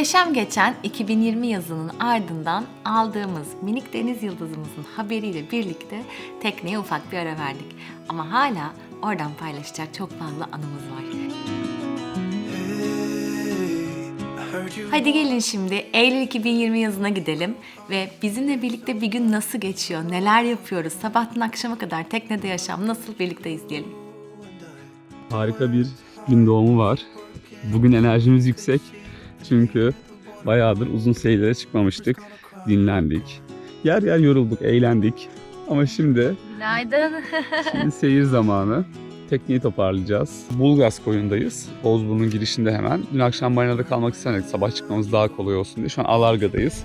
Muhteşem geçen 2020 yazının ardından aldığımız minik deniz yıldızımızın haberiyle birlikte tekneye ufak bir ara verdik. Ama hala oradan paylaşacak çok fazla anımız var. Hadi gelin şimdi Eylül 2020 yazına gidelim ve bizimle birlikte bir gün nasıl geçiyor, neler yapıyoruz, sabahtan akşama kadar teknede yaşam nasıl birlikte izleyelim. Harika bir gün doğumu var. Bugün enerjimiz yüksek. Çünkü bayağıdır uzun seyirlere çıkmamıştık. Dinlendik. Yer yer yorulduk, eğlendik. Ama şimdi, Günaydın. şimdi seyir zamanı. Tekneyi toparlayacağız. Bulgaz koyundayız. Bozburun'un girişinde hemen. Dün akşam marinada kalmak istemedik. Sabah çıkmamız daha kolay olsun diye. Şu an Alarga'dayız.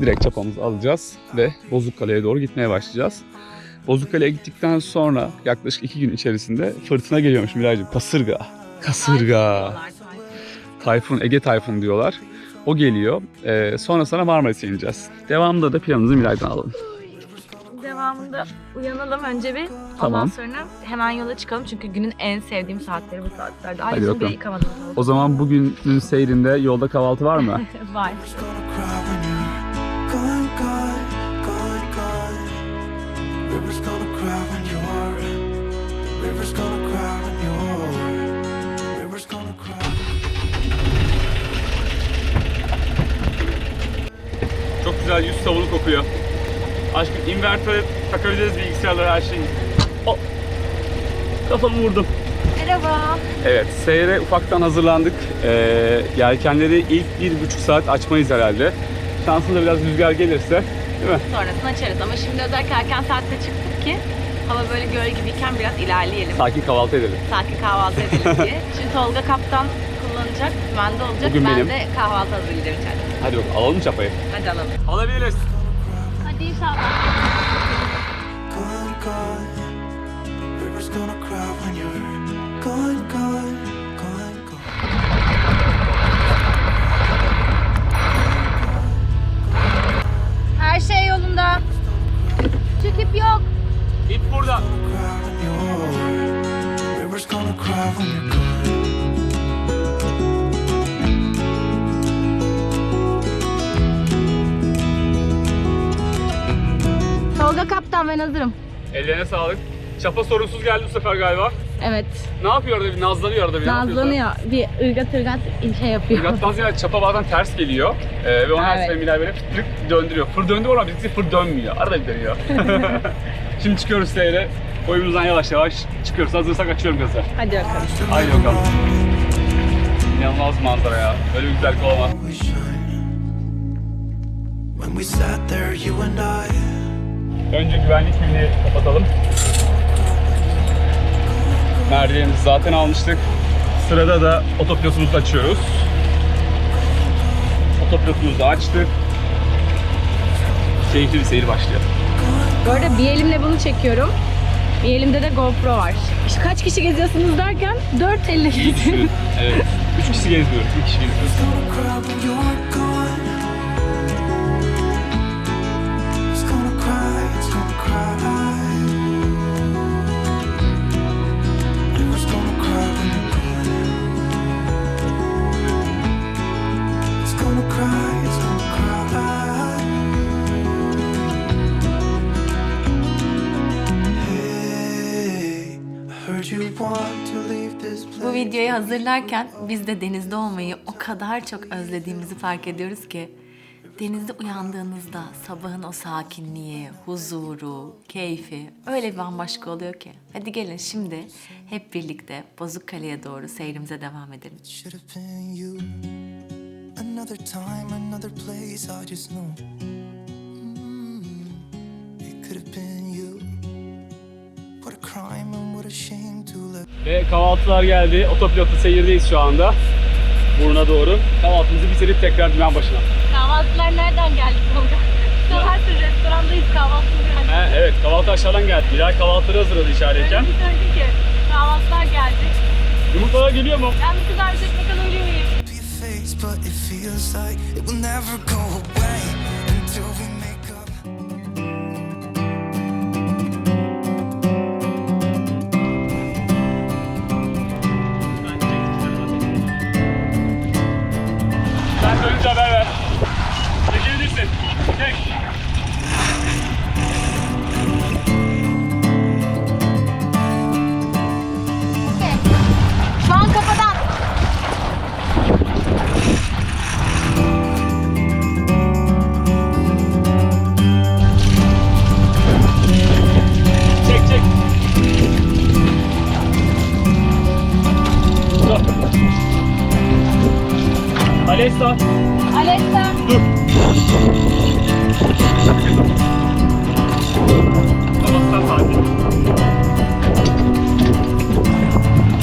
Direkt çapamızı alacağız ve Bozukkale'ye doğru gitmeye başlayacağız. Bozukkale'ye gittikten sonra yaklaşık iki gün içerisinde fırtına geliyormuş Miraycığım. Kasırga. Kasırga. Tayfun, Ege Tayfun diyorlar. O geliyor. Ee, sonra sonra Marmaris'e ineceğiz. Devamında da planımızı Miray'dan alalım. Devamında uyanalım önce bir. Ondan Tamam. sonra hemen yola çıkalım çünkü günün en sevdiğim saatleri bu saatlerde. Hadi bakalım. yıkamadım. O zaman bugünün seyrinde yolda kahvaltı var mı? Var. Güzel yüz savunu kokuyor. Aşkım inverter takabiliriz bilgisayarlara her şeyi. Oh. Kafamı vurdum. Merhaba. Evet, seyre ufaktan hazırlandık. Ee, yelkenleri ilk bir buçuk saat açmayız herhalde. Şansında biraz rüzgar gelirse, değil mi? Sonrasını açarız ama şimdi özellikle erken saatte çıktık ki hava böyle göl gibiyken biraz ilerleyelim. Sakin kahvaltı edelim. Sakin kahvaltı edelim diye. Şimdi Tolga kaptan kullanacak, bende olacak. Bugün ben benim. de kahvaltı hazırlayacağım içeride. Hadi bakalım, alalım çapayı. Hadi alalım. Alabiliriz. Hadi inşallah. Gone, gone. River's gonna cry when you're. Gone, gone, gone, gone. Her şey yolunda. Çekip yok. İp burada. Cry when you're. River's gonna cry when you're gone. Kaptan ben hazırım. Ellerine sağlık. Çapa sorunsuz geldi bu sefer galiba. Evet. Ne yapıyor orada bir nazlanıyor orada bir. Nazlanıyor. Bir ırgat ırgat şey yapıyor. Irgattan ziyade çapa bazen ters geliyor. Ee, ve onu her Evet. seferinde Milay böyle fıtırık döndürüyor. Fır döndü ama bizimki fır dönmüyor. Arada bir dönüyor. Şimdi çıkıyoruz seyre. Boyumuzdan yavaş yavaş çıkıyoruz. Hazırsak açıyorum gözler. Hadi bakalım. Haydi bakalım. İnanılmaz manzara ya. Böyle bir güzellik olamaz. When we sat there, you and I. Önce güvenlik filmini kapatalım. Merdivenimizi zaten almıştık. Sırada da otopilotumuzu açıyoruz. Otopilotumuzu da açtık. Keyifli bir seyir başlıyor. Bu arada bir elimle bunu çekiyorum. Bir elimde de GoPro var. İşte kaç kişi geziyorsunuz derken dört elle geziyorum. Evet. Üç kişi gezmiyoruz. Bir kişi geziyoruz. Videoyu hazırlarken biz de denizde olmayı o kadar çok özlediğimizi fark ediyoruz ki denizde uyandığınızda sabahın o sakinliği, huzuru, keyfi öyle bir bambaşka oluyor ki. Hadi gelin şimdi hep birlikte Bozukkale'ye doğru seyrimize devam edelim. Another time, another place, I just know. Ve kahvaltılar geldi. Otopilotla seyirdeyiz şu anda. Buruna doğru. Kahvaltımızı bitirip tekrar dümen başına. Kahvaltılar nereden geldi Tolga? Sabahsın restorandayız kahvaltımız geldi. He, evet kahvaltı aşağıdan geldi. Bilal kahvaltıları hazırladı içerideyken. Bir söyledim ki kahvaltılar geldi. Yumurtalar geliyor mu? Ben bir kızarmış ekmek alabilir miyim? Be a face, but it feels like it will never go Alesta. Alesta. Dur. Tamam sen sakin.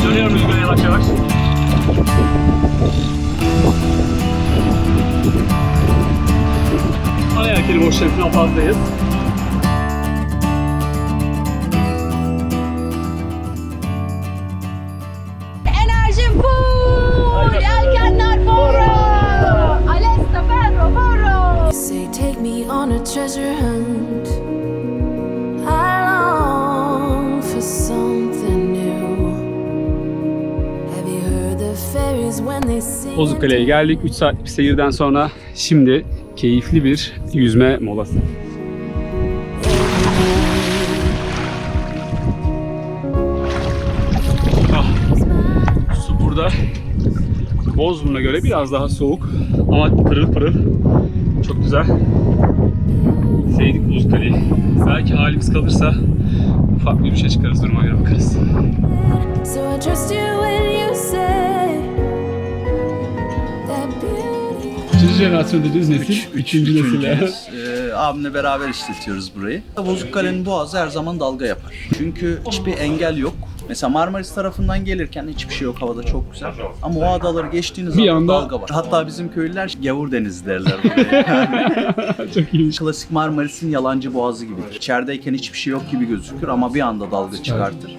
Dönüyorum rüzgara yavaş yavaş. Ana yelkeni boş şerifine fazlayız. Sing? Bozukkale'ye geldik. 3 saatlik bir seyirden sonra şimdi keyifli bir yüzme molası. Ah, su burada Bozburun'a göre biraz daha soğuk ama pırıl pırıl. Çok güzel. Sevdik Bozukkale'yi. Belki halimiz kalırsa ufak bir şey çıkarız duruma göre bakarız. So I trust you Üçüncü jenerasyon dediğiniz nesil, üçüncü nesil. Ee, abimle beraber işletiyoruz burayı. Bozukkale'nin boğazı her zaman dalga yapar. Çünkü hiçbir engel yok. Mesela Marmaris tarafından gelirken hiçbir şey yok havada çok güzel. Ama o adaları geçtiğiniz Bir anda anda- dalga var. Hatta bizim köylüler gavur denizi derler buraya. Çok iyiymiş. Klasik Marmaris'in yalancı boğazı gibidir. İçerideyken hiçbir şey yok gibi gözükür ama bir anda dalga çıkartır.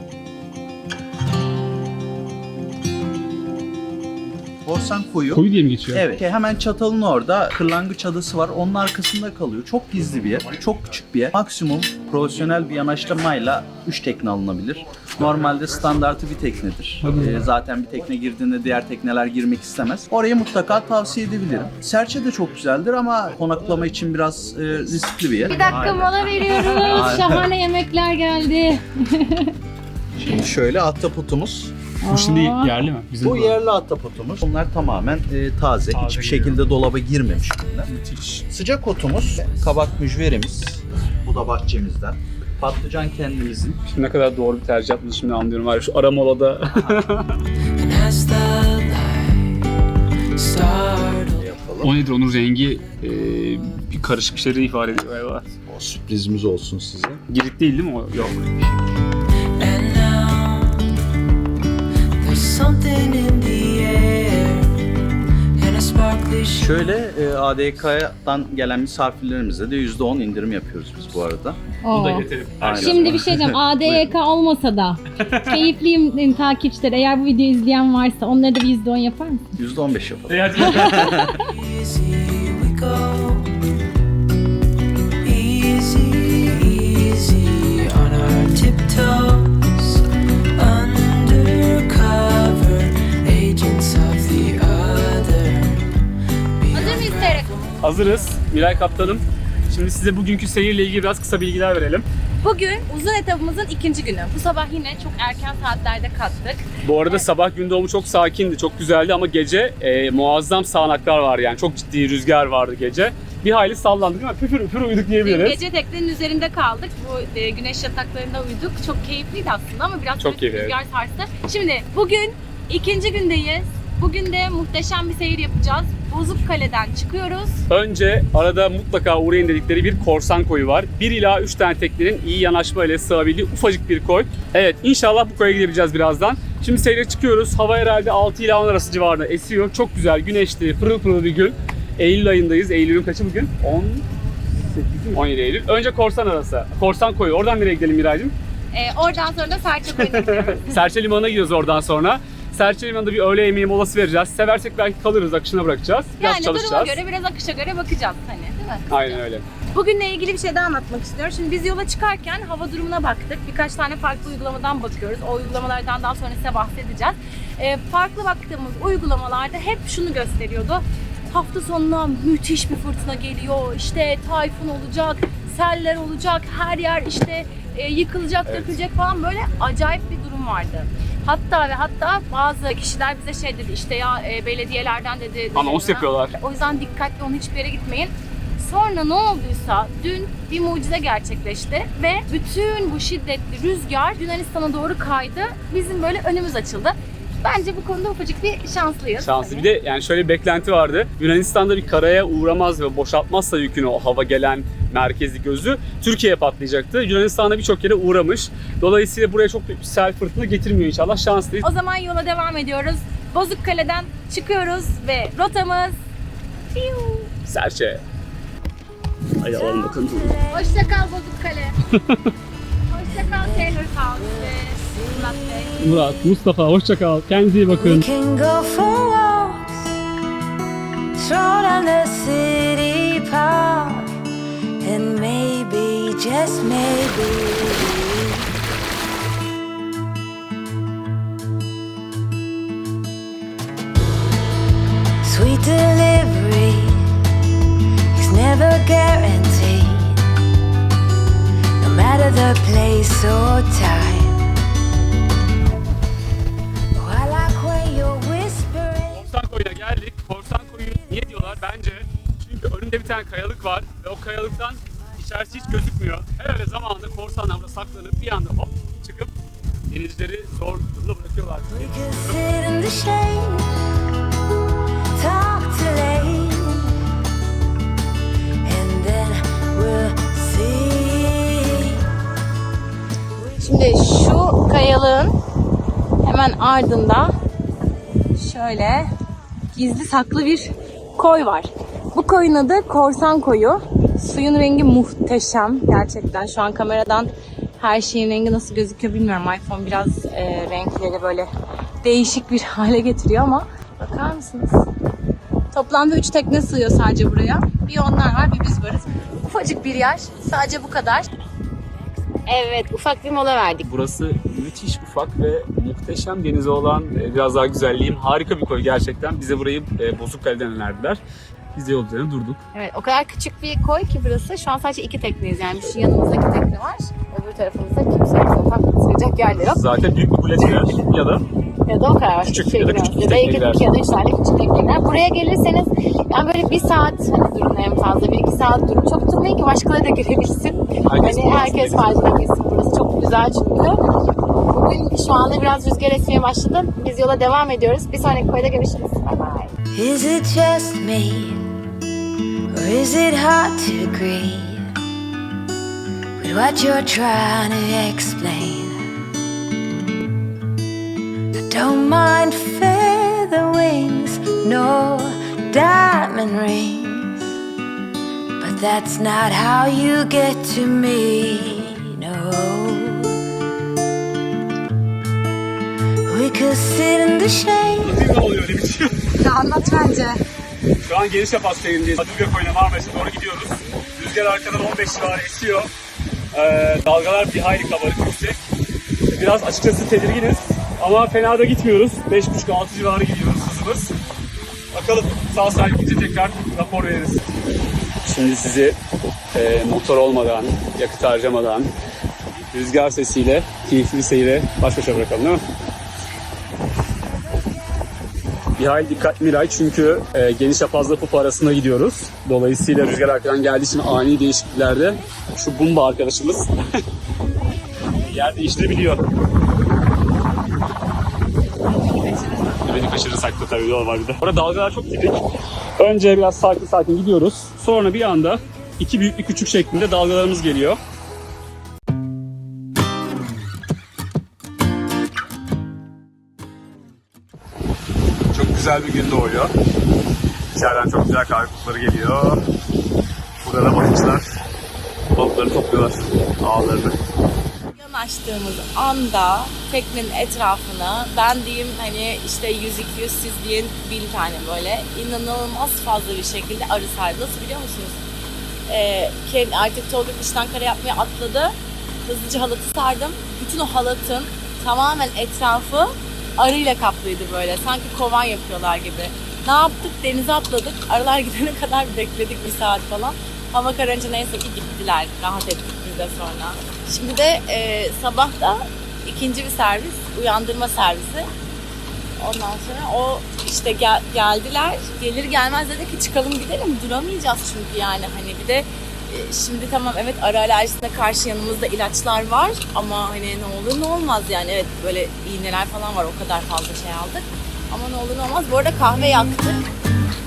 Korsan koyu. Koyu diye mi geçiyor? Evet. Hemen çatalın orada kırlangıç adası var. Onun arkasında kalıyor. Çok gizli bir yer. Çok küçük bir yer. Maksimum profesyonel bir yanaşlamayla 3 tekne alınabilir. Normalde standartı bir teknedir. Ee, zaten bir tekne girdiğinde diğer tekneler girmek istemez. Orayı mutlaka tavsiye edebilirim. Serçe de çok güzeldir ama konaklama için biraz e, riskli bir yer. Bir dakika mola veriyoruz. Şahane yemekler geldi. Şimdi şöyle ahtapotumuz. Bu şimdi yerli mi? Bizim Bu yerli ahtapotumuz. Bunlar tamamen e, taze. Taze Hiçbir geliyor. şekilde dolaba girmemiş bunlar. Sıcak otumuz, kabak mücverimiz. Bu da bahçemizden. Patlıcan kendimizin. Şimdi ne kadar doğru bir tercih yaptığını şimdi anlıyorum. Var ya şu ara molada. Yapalım. o nedir onun rengi e, bir karışık bir şeyleri ifade ediyor galiba. O sürprizimiz olsun size. Girit değil değil mi o? Yok. Şöyle e, ADK'dan gelen misafirlerimize de %10 indirim yapıyoruz biz bu arada. Bunu da Oo. getirelim. Aynen. Şimdi bir şey diyeceğim. ADYK olmasa da keyifliyim takipçiler. Eğer bu videoyu izleyen varsa onlara da bir %10 yapar mısın? %15 yapalım. Easy. Easy, on our tiptoes. Hazırız. Miray Kaptanım. Şimdi size bugünkü seyirle ilgili biraz kısa bilgiler verelim. Bugün uzun etapımızın ikinci günü. Bu sabah yine çok erken saatlerde kalktık. Bu arada sabah gün doğumu çok sakindi, çok güzeldi ama gece e, muazzam sağanaklar vardı yani çok ciddi rüzgar vardı gece. Bir hayli sallandık ama püfür püfür uyuduk diyebiliriz. Gece teknenin üzerinde kaldık. Bu e, güneş yataklarında uyuduk. Çok keyifliydi aslında ama biraz Çok keyifli, rüzgar sarstı. Şimdi bugün ikinci gündeyiz. Bugün de muhteşem bir seyir yapacağız. Bozukkale'den çıkıyoruz. Önce arada mutlaka uğrayın dedikleri bir korsan koyu var. 1 ila 3 tane teknenin iyi yanaşma ile sığabildiği ufacık bir koy. Evet inşallah bu koya gidebileceğiz birazdan. Şimdi seyre çıkıyoruz. Hava herhalde 6 ila 10 arası civarında esiyor. Çok güzel güneşli pırıl pırıl bir gün. Eylül ayındayız. Eylül'ün kaçı bugün? 10 17 Eylül. Önce korsan arası. Korsan koyu. Oradan nereye gidelim Miray'cığım? E, oradan sonra da Serçe Koyu'na gidiyoruz. Serçe Limanı'na gidiyoruz oradan sonra. Serçe Limanı'nda bir öğle yemeği molası vereceğiz. Seversek belki kalırız, akışına bırakacağız. Biraz yani duruma çalışacağız. göre biraz akışa göre bakacağız hani değil mi? Aynen öyle. Bugünle ilgili bir şey daha anlatmak istiyorum. Şimdi biz yola çıkarken hava durumuna baktık. Birkaç tane farklı uygulamadan bakıyoruz. O uygulamalardan daha sonra size bahsedeceğiz. Ee, farklı baktığımız uygulamalarda hep şunu gösteriyordu. Hafta sonuna müthiş bir fırtına geliyor. İşte tayfun olacak, seller olacak, her yer işte e, yıkılacak, Evet. dökülecek falan böyle acayip bir durum vardı. Hatta ve hatta bazı kişiler bize şey dedi işte ya e, belediyelerden dedi. Anons yapıyorlar. O yüzden dikkatli olun hiçbir yere gitmeyin. Sonra ne olduysa dün bir mucize gerçekleşti ve bütün bu şiddetli rüzgar Yunanistan'a doğru kaydı. Bizim böyle önümüz açıldı. Bence bu konuda ufacık bir şanslıyız. Şanslı. Hani. Bir de yani şöyle bir beklenti vardı. Yunanistan'da bir karaya uğramaz ve boşaltmazsa yükünü o hava gelen merkezi gözü Türkiye'ye patlayacaktı. Yunanistan'da birçok yere uğramış. Dolayısıyla buraya çok büyük bir sel fırtına getirmiyor inşallah. Şanslıyız. O zaman yola devam ediyoruz. Bozukkale'den çıkıyoruz ve rotamız. Serçe. Hadi alalım bakalım. Hoşça kal Bozukkale. Hoşça kal Taylor House ve Murat Bey. Murat, Mustafa hoşça kal. Kendinize iyi bakın. We can go for walks, stroll and maybe, just maybe. Sweet delivery is never guaranteed, no matter the place or time. I when you're whispering. Bence çünkü önünde bir tane kayalık var kayalıktan içerisi hiç gözükmüyor. Herhalde zamanında korsanlar saklanıp bir anda hop çıkıp denizcileri zor durumda bırakıyorlar. Şimdi şu kayalığın hemen ardında şöyle gizli saklı bir koy var. Bu koyun adı Korsan Koyu. Suyun rengi muhteşem gerçekten. Şu an kameradan her şeyin rengi nasıl gözüküyor bilmiyorum. iPhone biraz e, renkleri böyle değişik bir hale getiriyor ama bakar mısınız? Toplamda 3 tekne sığıyor sadece buraya. Bir onlar var, bir biz varız. Ufacık bir yer. Sadece bu kadar. Evet, ufak bir mola verdik. Burası müthiş ufak ve muhteşem denize olan e, biraz daha güzelliğim harika bir koy gerçekten. Bize burayı e, Bozukkale'den önerdiler. Biz de yol üzerine durduk. Evet o kadar küçük bir koy ki burası. Şu an sadece iki tekneyiz yani şu yanımızdaki tekne var. Öbür tarafımızda kimse yok. Zaten sığacak yerler yok. Zaten büyük bir kuleçler ya da Ya da o kadar var. Küçük şey ya da küçük ya da iki, ya da üç tane küçük tekneler. Buraya gelirseniz yani böyle bir saat hani durun en fazla. Bir iki saat durun. Çok durmayın ki başkaları da girebilsin. Herkes hani faydalı herkes bilsin. faydalanabilsin. Burası çok güzel çünkü. Bugün şu anda biraz rüzgar esmeye başladı. Biz yola devam ediyoruz. Bir sonraki koyda görüşürüz. Bye bye. Is it just me, or is it hard to agree with what you're trying to explain? I don't mind feather wings, no diamond rings, but that's not how you get to me. No, we could sit in the shade. Şey? Anlat bence. Şu an geniş yapas şehrindeyiz. Hadırga koyuna Marmaris'e doğru gidiyoruz. Rüzgar arkadan 15 civarı esiyor. Ee, dalgalar bir hayli kabarık yüksek. Biraz açıkçası tedirginiz. Ama fena da gitmiyoruz. 5.5-6 civarı gidiyoruz hızımız. Bakalım sağ salimimize tekrar rapor veririz. Şimdi sizi e, motor olmadan, yakıt harcamadan, rüzgar sesiyle, keyifli bir seyre baş başa bırakalım değil mi? Bir hayli dikkat Miray çünkü e, geniş yapazla pupa arasında gidiyoruz. Dolayısıyla rüzgar arkadan geldiği için ani değişikliklerde şu Bumba arkadaşımız yer değiştirebiliyor. Beni kaçırırsak da tabii yol var bir de. Orada dalgalar çok tipik. Önce biraz sakin sakin gidiyoruz. Sonra bir anda iki büyük bir küçük şeklinde dalgalarımız geliyor. Güzel bir gün doğuyor. İçeriden çok güzel kahve kokuları geliyor. Burada da balıkçılar balıkları topluyorlar ağlarını. Yanaştığımız anda teknenin etrafına ben diyeyim hani işte 100-200 siz deyin bin tane böyle inanılmaz fazla bir şekilde arı sardı. Nasıl biliyor musunuz? Ee, artık Tolga kıştan kare yapmaya atladı. Hızlıca halatı sardım. Bütün o halatın tamamen etrafı arıyla kaplıydı böyle. Sanki kovan yapıyorlar gibi. Ne yaptık? Denize atladık. Arılar gidene kadar bekledik bir saat falan. Hava kararınca neyse ki gittiler. Rahat ettik biz de sonra. Şimdi de e, sabah da ikinci bir servis, uyandırma servisi. Ondan sonra o işte gel- geldiler. Gelir gelmez dedik ki çıkalım gidelim. Duramayacağız çünkü yani hani bir de şimdi tamam evet ara alerjisine karşı yanımızda ilaçlar var ama hani ne olur ne olmaz yani evet böyle iğneler falan var o kadar fazla şey aldık. Ama ne olur ne olmaz. Bu arada kahve yaktık.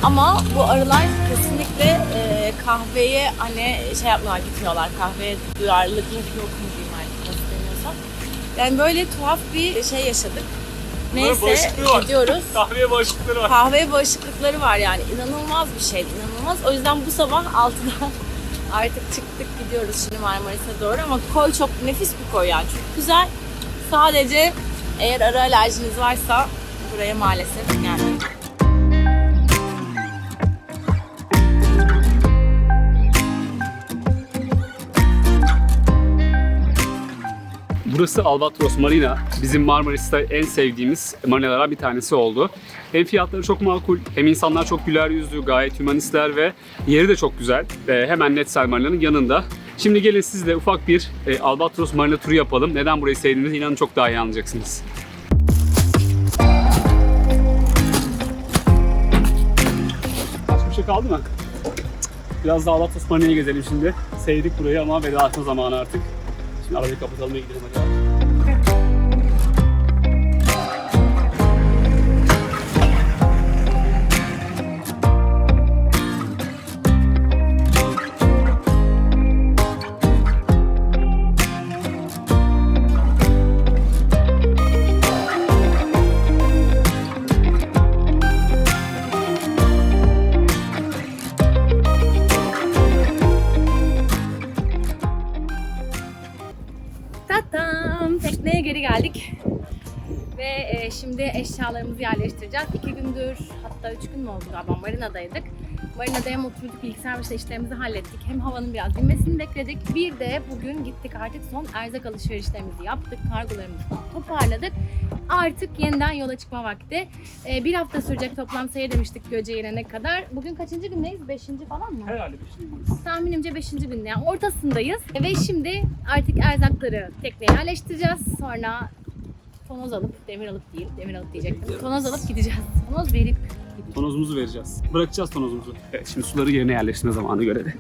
Ama bu arılar kesinlikle e, kahveye hani şey yapmıyorlar, gitmiyorlar. Kahveye duyarlılık yok mu diyeyim artık nasıl deniyorsa. Yani böyle tuhaf bir şey yaşadık. Neyse gidiyoruz. Kahveye bağışıklıkları var. Kahveye bağışıklıkları var yani. inanılmaz bir şey, inanılmaz. O yüzden bu sabah 6'da artık çıktık gidiyoruz şimdi Marmaris'e doğru ama koy çok nefis bir koy yani. Çok güzel. Sadece eğer ara alerjiniz varsa buraya maalesef gelmeyin. Burası Albatros Marina. Bizim Marmaris'te en sevdiğimiz marinalardan bir tanesi oldu. Hem fiyatları çok makul, hem insanlar çok güler yüzlü, gayet hümanistler ve yeri de çok güzel. Ee, hemen Netsel Marina'nın yanında. Şimdi gelin sizle ufak bir e, Albatros Marina turu yapalım. Neden burayı sevdiğinizi inanın çok daha iyi anlayacaksınız. Başka bir şey kaldı mı? Biraz daha Albatros Marina'yı gezelim şimdi. Sevdik burayı ama veda etme zamanı artık. Şimdi arabayı kapatalım ve gidelim hadi. Geldik. Ve e, şimdi eşyalarımızı yerleştireceğiz. İki gündür hatta üç gün mü oldu galiba marinadaydık. Marinada hem oturduk bilgisayar başında işlerimizi hallettik. Hem havanın biraz dinmesini bekledik. Bir de bugün gittik artık son erzak alışverişlerimizi yaptık. Kargolarımızı toparladık. Artık yeniden yola çıkma vakti. E, bir hafta sürecek toplam seyir demiştik Göce'ye inene kadar. Bugün kaçıncı gündeyiz? Beşinci falan mı? Herhalde değil. Tahminimce 5. günde yani ortasındayız. Ve şimdi artık erzakları tekneye yerleştireceğiz. Sonra tonoz alıp, demir alıp değil, demir alıp diyecektim. Tonoz alıp gideceğiz. Tonoz verip gideceğiz. Tonozumuzu vereceğiz. Bırakacağız tonozumuzu. Evet şimdi suları yerine yerleştirme zamanı göre de.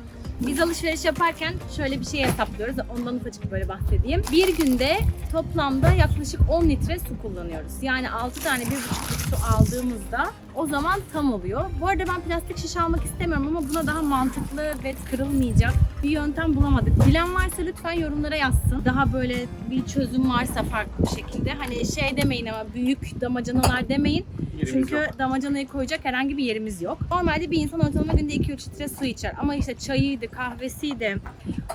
Biz alışveriş yaparken şöyle bir şey hesaplıyoruz. Ondan ufacık böyle bahsedeyim. Bir günde toplamda yaklaşık 10 litre su kullanıyoruz. Yani 6 tane 1,5 litre su aldığımızda o zaman tam oluyor. Bu arada ben plastik şişe almak istemiyorum ama buna daha mantıklı ve kırılmayacak bir yöntem bulamadık. Bilen varsa lütfen yorumlara yazsın. Daha böyle bir çözüm varsa farklı bir şekilde. Hani şey demeyin ama büyük damacanalar demeyin. Yerimiz Çünkü yok. damacanayı koyacak herhangi bir yerimiz yok. Normalde bir insan ortalama günde 2-3 litre su içer. Ama işte çayıydı, kahvesiydi,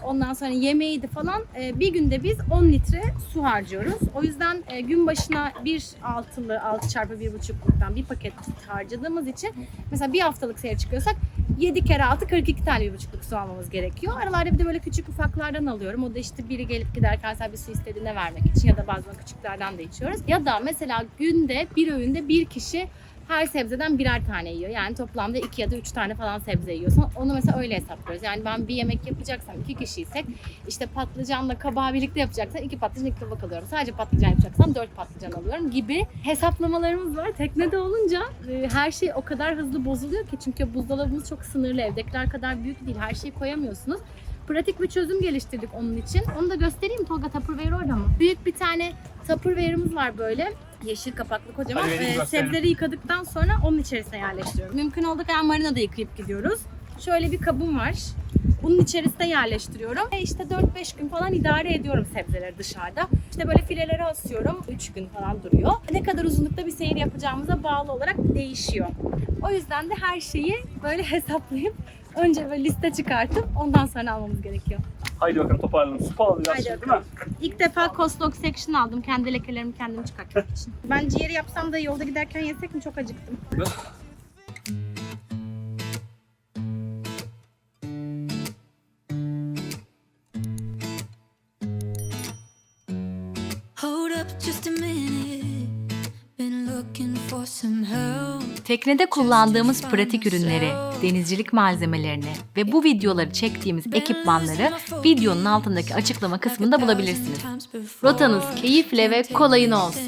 ondan sonra yemeğiydi falan. e, Bir günde biz 10 litre su harcıyoruz. O yüzden e, gün başına bir altılı, 6 çarpı 1,5'luktan bir paket harcadığımız için mesela bir haftalık seyir çıkıyorsak 7 kere 6 42 tane 1,5'luk su almamız gerekiyor. Aralarda bir de böyle küçük ufaklardan alıyorum. O da işte biri gelip giderken sen bir su istediğine vermek için ya da bazen küçüklerden de içiyoruz. Ya da mesela günde bir öğünde bir kişi her sebzeden birer tane yiyor. Yani toplamda iki ya da üç tane falan sebze yiyorsun. Onu mesela öyle hesaplıyoruz. Yani ben bir yemek yapacaksam iki kişiysek işte patlıcanla kabağı birlikte yapacaksam iki patlıcan iki kabak alıyorum. Sadece patlıcan yapacaksam dört patlıcan alıyorum gibi hesaplamalarımız var. Teknede olunca e, her şey o kadar hızlı bozuluyor ki çünkü buzdolabımız çok sınırlı. Evdekiler kadar büyük değil. Her şeyi koyamıyorsunuz. Pratik bir çözüm geliştirdik onun için. Onu da göstereyim? Tolga Tupperware orada mı? Büyük bir tane Tupperware'ımız var böyle. Yeşil kapaklı kocaman. Hadi Ee, gösterelim. sebzeleri yıkadıktan sonra onun içerisine yerleştiriyorum. Mümkün olduğu kadar marinada yıkayıp gidiyoruz. Şöyle bir kabım var. Bunun içerisine yerleştiriyorum. Ve işte 4-5 gün falan idare ediyorum sebzeleri dışarıda. İşte böyle fileleri asıyorum. 3 gün falan duruyor. Ne kadar uzunlukta bir seyir yapacağımıza bağlı olarak değişiyor. O yüzden de her şeyi böyle hesaplayıp önce böyle liste çıkartıp ondan sonra almamız gerekiyor. Haydi bakalım toparlanalım. Su alacağız Haydi şimdi değil bakalım. mi? İlk defa Coslog Section aldım. Kendi lekelerimi kendim çıkartmak için. Ben ciğeri yapsam da yolda giderken yesek mi? Çok acıktım. Hold Teknede kullandığımız pratik ürünleri, denizcilik malzemelerini ve bu videoları çektiğimiz ekipmanları videonun altındaki açıklama kısmında bulabilirsiniz. Rotanız keyifle ve kolayına olsun.